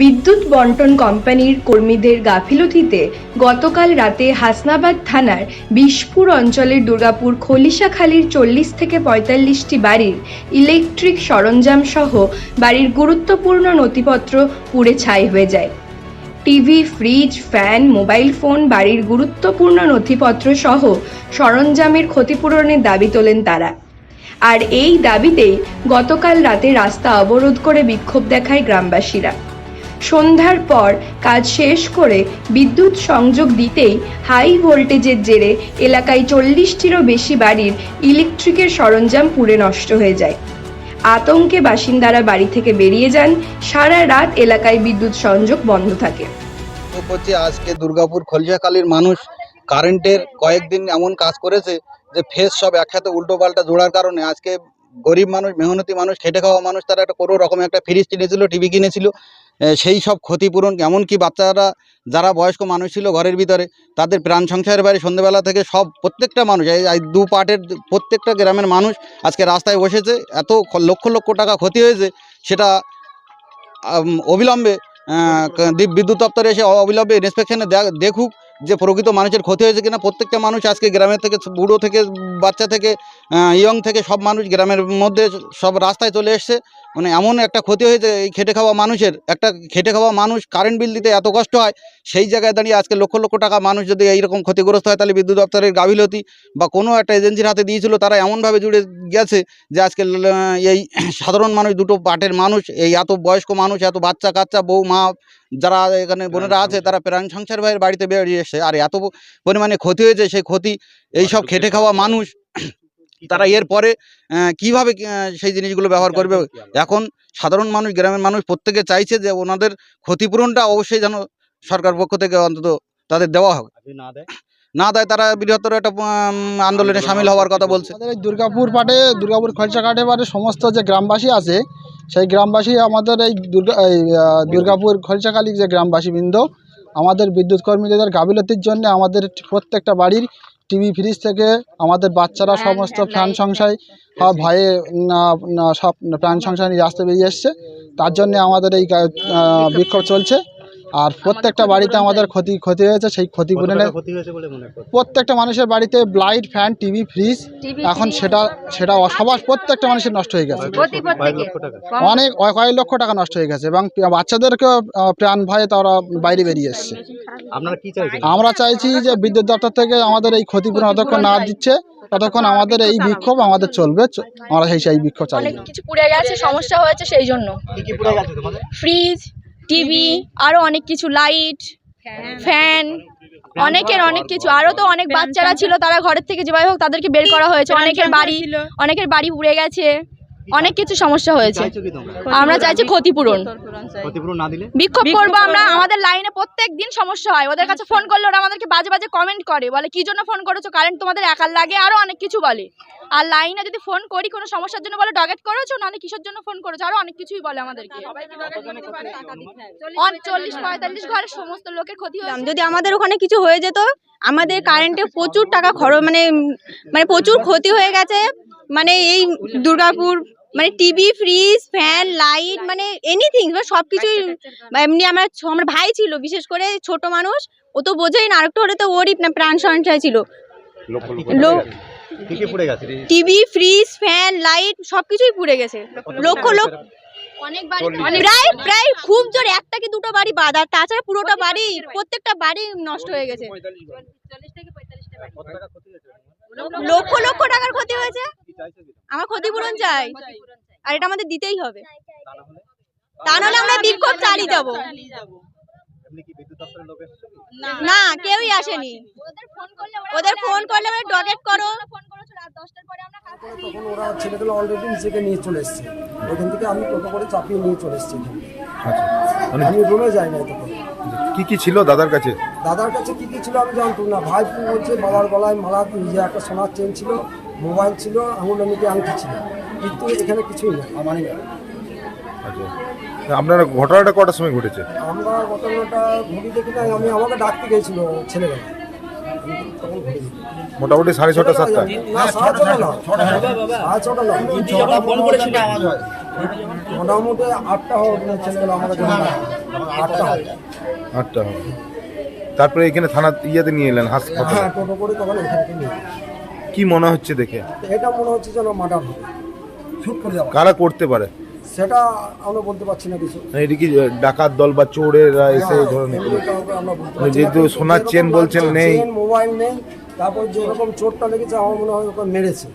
বিদ্যুৎ বন্টন কোম্পানির কর্মীদের গাফিলতিতে গতকাল রাতে হাসনাবাদ থানার বিশপুর অঞ্চলের দুর্গাপুর খলিশাখালীর চল্লিশ থেকে পঁয়তাল্লিশটি বাড়ির ইলেকট্রিক সরঞ্জাম সহ বাড়ির গুরুত্বপূর্ণ নথিপত্র পুড়ে ছাই হয়ে যায়। TV, fridge, fan, mobile phone, বাড়ির গুরুত্বপূর্ণ নথিপত্র সহ সরঞ্জামের ক্ষতিপূরণের দাবি তোলেন তারা। আর এই দাবিতেই গতকাল রাতে রাস্তা অবরোধ করে বিক্ষোভ দেখায় গ্রামবাসীরা। সন্ধ্যার পর কাজ শেষ করে বিদ্যুৎ সংযোগ দিতেই হাই ভোল্টেজের জেরে এলাকায় চল্লিশটিরও বেশি বাড়ির ইলেকট্রিকের সরঞ্জাম পুড়ে নষ্ট হয়ে যায়। আতঙ্কে বাসিন্দারা বাড়ি থেকে বেরিয়ে যান, সারা রাত এলাকায় বিদ্যুৎ সংযোগ বন্ধ থাকে। আজকে দুর্গাপুর খলসাকালীর মানুষ কারেন্টের কয়েকদিন এমন কাজ করেছে যে ফেস সব একসাথে উল্টো পাল্টা জোড়ার কারণে আজকে গরিব মানুষ, মেহনতি মানুষ, খেটে খাওয়া মানুষ, তারা একটা কোনো রকম একটা ফ্রিজ কিনেছিল, টিভি কিনেছিল। সেই সব ক্ষতিপূরণ এমনকি বাচ্চারা, যারা বয়স্ক মানুষ ছিল ঘরের ভিতরে, তাদের প্রাণ সংসারের বাইরে সন্ধ্যেবেলা থেকে সব, প্রত্যেকটা মানুষ, এই দু পার্টের প্রত্যেকটা গ্রামের মানুষ আজকে রাস্তায় বসেছে, এত লক্ষ লক্ষ টাকা ক্ষতি হয়েছে, সেটা অবিলম্বে দ্বীপ বিদ্যুৎ দপ্তরে এসে অবিলম্বে ইন্সপেকশনে দেখুক যে প্রকৃত মানুষের ক্ষতি হয়েছে কিনা। প্রত্যেকটা মানুষ আজকে গ্রামের থেকে, বুড়ো থেকে, বাচ্চা থেকে ইয়ং থেকে সব মানুষ গ্রামের মধ্যে সব রাস্তায় চলে এসছে। মানে এমন একটা ক্ষতি হয়েছে এই খেটে খাওয়া মানুষের একটা খেটে খাওয়া মানুষ কারেন্ট বিল দিতে এত কষ্ট হয় সেই জায়গায় দাঁড়িয়ে আজকে লক্ষ লক্ষ টাকা মানুষ যদি এইরকম ক্ষতিগ্রস্ত হয় তাহলে বিদ্যুৎ দপ্তরের গাফিলতি বা কোনো একটা এজেন্সির হাতে দিয়েছিল তারা এমনভাবে জুড়ে গেছে যে আজকে এই সাধারণ মানুষ দুটো পার্টের মানুষ এই এত বয়স্ক মানুষ এত বাচ্চা কাচ্চা বউ মা যারা এখানে বোনেরা আছে তারা প্রাণ সংসার ভাইয়ের বাড়িতে বেরিয়ে এসছে। আর এত পরিমাণে ক্ষতি হয়েছে সেই ক্ষতি এই সব খেটে খাওয়া মানুষ তারা এরপরে কীভাবে সেই জিনিসগুলো ব্যবহার করবে? এখন সাধারণ মানুষ গ্রামের মানুষ প্রত্যেকে চাইছে যে ওনাদের ক্ষতিপূরণটা অবশ্যই যেন সরকার পক্ষ থেকে অন্তত তাদের দেওয়া হবে না দেয় তারা বৃহত্তর একটা আন্দোলনে সামিল হওয়ার কথা বলছে। এই দুর্গাপুর পাটে দুর্গাপুর খরচা কাটে পাটে সমস্ত যে গ্রামবাসী আছে সেই গ্রামবাসী আমাদের এই দুর্গা এই দুর্গাপুর খলসাকালী যে গ্রামবাসী বৃন্দ আমাদের বিদ্যুৎ কর্মীদের গাফিলতির জন্য আমাদের প্রত্যেকটা বাড়ির টিভি ফ্রিজ থেকে আমাদের বাচ্চারা সমস্ত প্রাণ সংশয় সব ভয়ে সব প্রাণ সংশয় নিয়ে রাস্তায় বেরিয়ে এসছে। তার জন্য আমাদের এই বিক্ষোভ চলছে। আর প্রত্যেকটা বাড়িতে আমাদের ক্ষতি ক্ষতি হয়েছে। সেই ক্ষতিপূরণে প্রত্যেকটা মানুষের বাড়িতে লাইট ফ্যান টিভি ফ্রিজ এখন সেটা সেটা সবার প্রত্যেকটা মানুষের নষ্ট হয়ে গেছে। অনেক কয়েক লক্ষ টাকা নষ্ট হয়ে গেছে। এবং বাচ্চাদেরকেও প্রাণ ভয়ে তারা বাইরে বেরিয়ে এসছে। আমরা চাইছি যে বিদ্যুৎ দপ্তর থেকে আমাদের এই ক্ষতিপূরণ যতক্ষণ না দিচ্ছে ততক্ষণ আমাদের এই বিক্ষোভ আমাদের চলবে আমরা সেই সেই বিক্ষোভ চাই অনেক কিছু পুড়ে গেছে সমস্যা হয়েছে সেই জন্য। কি কি পুড়ে গেছে তোমাদের? ফ্রিজ টিভি আরও অনেক কিছু লাইট ফ্যান অনেকের অনেক কিছু। আরও তো অনেক বাচ্চারা ছিল তারা ঘরের থেকে যেভাবে হোক তাদেরকে বের করা হয়েছে। অনেকের বাড়ি অনেকের বাড়ি পুড়ে গেছে। অনেক কিছু সমস্যা হয়েছে। আমরা চাইছি ক্ষতিপূরণ। ক্ষতিপূরণ না দিলে? বিক্ষোভ করব আমরা আমাদের লাইনে প্রত্যেক দিন সমস্যা হয়। ওদের কাছে ফোন করলে ওরা আমাদেরকে বাজে বাজে কমেন্ট করে। বলে কি জন্য ফোন করেছ? কারেন্ট তোমাদের একার লাগে। আরও অনেক কিছু বলে। আর লাইনে যদি ফোন করি কোনো সমস্যার জন্য বলে ডগেট করেছ? নাহলে কিসের জন্য ফোন করেছ? আরও অনেক কিছুই বলে আমাদেরকে। চল্লিশ পঁয়তাল্লিশ ঘরের সমস্ত লোকের ক্ষতি হয়েছে। যদি আমাদের ওখানে কিছু হয়ে যেত আমাদের কারেন্টে প্রচুর টাকা খরচ মানে মানে প্রচুর ক্ষতি হয়ে গেছে। মানে এই দুর্গাপুর মানে টিভি ফ্রিজ ফ্যান লাইট মানে এনিথিং সব কিছুই এমনি আমার আমার ভাই ছিল বিশেষ করে ছোট মানুষ ও তো বোঝেই না আরেকটা হলে তো ওরই প্রাণ সঞ্চয় ছিল। টিভি ফ্রিজ ফ্যান লাইট সব কিছুই পুড়ে গেছে। লক্ষ লক্ষ অনেক বাড়ি প্রায় প্রায় খুব জোর একটা কি দুটো বাড়ি বাদ তাছাড়া পুরোটা বাড়ি প্রত্যেকটা বাড়ি নষ্ট হয়ে গেছে। লক্ষ লক্ষ টাকার ক্ষতি হয়েছে। আমার ক্ষতিপূরণ চাই। আর এটা আমাদের দিতেই হবে। তা নাহলে? আমরা বিক্ষোভ চালিয়ে যাব। না কেউই আসেনি। ওদের ফোন করলে আমরা ডগেট করো। তখন ওরা ছেলেগুলো অলরেডি নিজেকে নিয়ে চলে এসছে। ওইখান থেকে আমি টোটো করে চাপিয়ে নিয়ে চলে এসছি। আচ্ছা। মানে আমি রুমে যাই না তখন। কি কি ছিল দাদার কাছে? দাদার কাছে কি কি ছিল আমি জানতাম না। ভাই বলছে বাবার গলায় মালা নিজে একটা সোনার চেন ছিল। মোবাইল ছিল আঙুল নামিকে আংটি ছিল কিন্তু এখানে কিছুই না আমারই না। আচ্ছা। আপনার ঘটনাটা কটার সময় ঘটেছে? আমরা ঘটনাটা ঘুরি দেখি নাই আমি আমাকে ডাকতে গেছিল ছেলেবেলা। মোটামুটি সাড়ে ছটা সাতটা না সাড়ে ছটা না সাড়ে ছটা না। মোটামুটি আটটা হবে ছেলেগুলো আমাদের আটটা হবে। আটটা হবে। তারপরে এখানে থানা ইয়েতে নিয়ে এলেন হাসপাতালে? হ্যাঁ টোটো করে তখন এখানে নিয়ে। কি মনে হচ্ছে দেখে? এটা মনে হচ্ছে যেন মার্ডার হবে। শুট করে যাওয়া কারা করতে পারে? সেটা আমরা বলতে পারছি না কিছু। মানে এটি কি ডাকাত দল বা চোরেরা এসে ধরে নিতে এমনি কাউকে আমরা বলতে মানে। যেহেতু সোনার চেন বলছেন নেই। মোবাইল নেই। তারপর যেরকম চোরটা লেগেছে আমার মনে হয় ওকে মেরেছে।